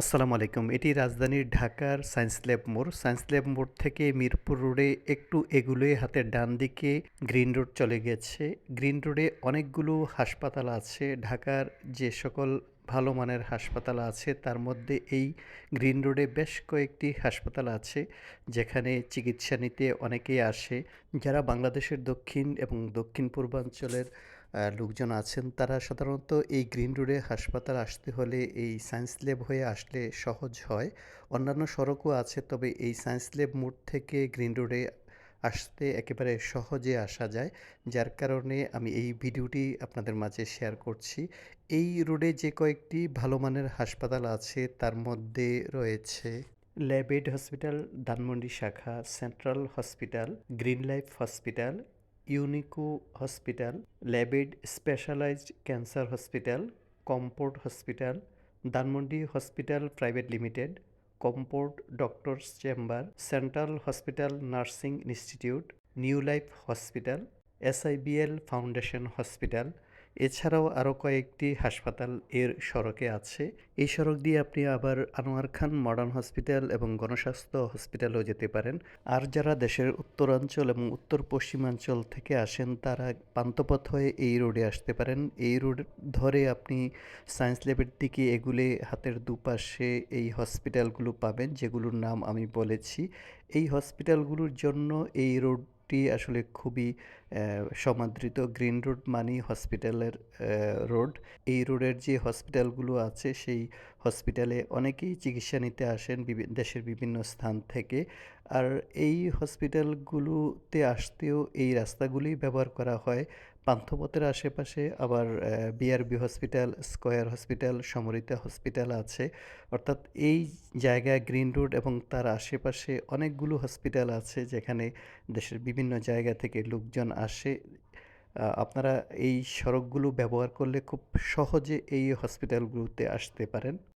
আসসালামু আলাইকুম। এটি রাজধানীর ঢাকার সায়েন্স ল্যাব মোড়। সায়েন্স ল্যাব মোড় থেকে মিরপুর রোডে একটু এগুলে হাতের ডান দিকে গ্রিন রোড চলে গেছে। গ্রিন রোডে অনেকগুলো হাসপাতাল আছে। ঢাকার যে সকল ভালো মানের হাসপাতাল আছে, তার মধ্যে এই গ্রিন রোডে বেশ কয়েকটি হাসপাতাল আছে, যেখানে চিকিৎসা নিতে অনেকেই আসে। যারা বাংলাদেশের দক্ষিণ এবং দক্ষিণ পূর্বাঞ্চলের লোকজন আছেন তারা সাধারণত এই গ্রিন রোডে হাসপাতাল আসতে হলে এই সায়েন্স ল্যাব হয়ে আসলে সহজ হয়। অন্যান্য সড়কও আছে তবে এই সায়েন্স ল্যাব মোড় থেকে গ্রিন রোডে আসতে একেবারে সহজে আসা যায়। যার কারণে আমি এই ভিডিওটি আপনাদের মাঝে শেয়ার করছি। এই রোডে যে কয়েকটি ভালো মানের হাসপাতাল আছে তার মধ্যে রয়েছে ল্যাবেড হসপিটাল ধানমন্ডি শাখা, central hospital, green life hospital, Unico hospital, Labaid specialised cancer hospital, comfort hospital, Dhanmondi hospital private limited, comfort doctors chamber, central hospital nursing institute, new life hospital, SIBL foundation hospital এছাড়াও আরও কয়েকটি হাসপাতাল এর সড়কে আছে। এই সড়ক দিয়ে আপনি আবার আনোয়ার খান মডার্ন হসপিটাল এবং গণস্বাস্থ্য হসপিটালেও যেতে পারেন। আর যারা দেশের উত্তরাঞ্চল এবং উত্তর পশ্চিমাঞ্চল থেকে আসেন, তারা পান্থপথ হয়ে এই রোডে আসতে পারেন। এই রোড ধরে আপনি সায়েন্স ল্যাবের দিকে এগুলে হাতের দুপাশে এই হসপিটালগুলো পাবেন, যেগুলোর নাম আমি বলেছি। এই হসপিটালগুলোর জন্য এই রোড টি আসলে খুবই সমাদৃত। গ্রিন রোড মানি হসপিটালের রোড। এই রোডের যে হসপিটালগুলো আছে, সেই হসপিটালে অনেকেই চিকিৎসা নিতে আসেন দেশের বিভিন্ন স্থান থেকে। আর এই হসপিটালগুলোতে আসতেও এই রাস্তাগুলোই ব্যবহার করা হয়। পান্থপথের আশেপাশে আবার BRB hospital, square hospital, Samorita hospital আছে। অর্থাৎ এই জায়গায় গ্রিন রোড এবং তার আশেপাশে অনেকগুলো হসপিটাল আছে যেখানে দেশের বিভিন্ন জায়গা থেকে লোকজন আসে। আপনারা এই সড়কগুলো ব্যবহার করলে খুব সহজে এই হসপিটালগুলোতে আসতে পারেন।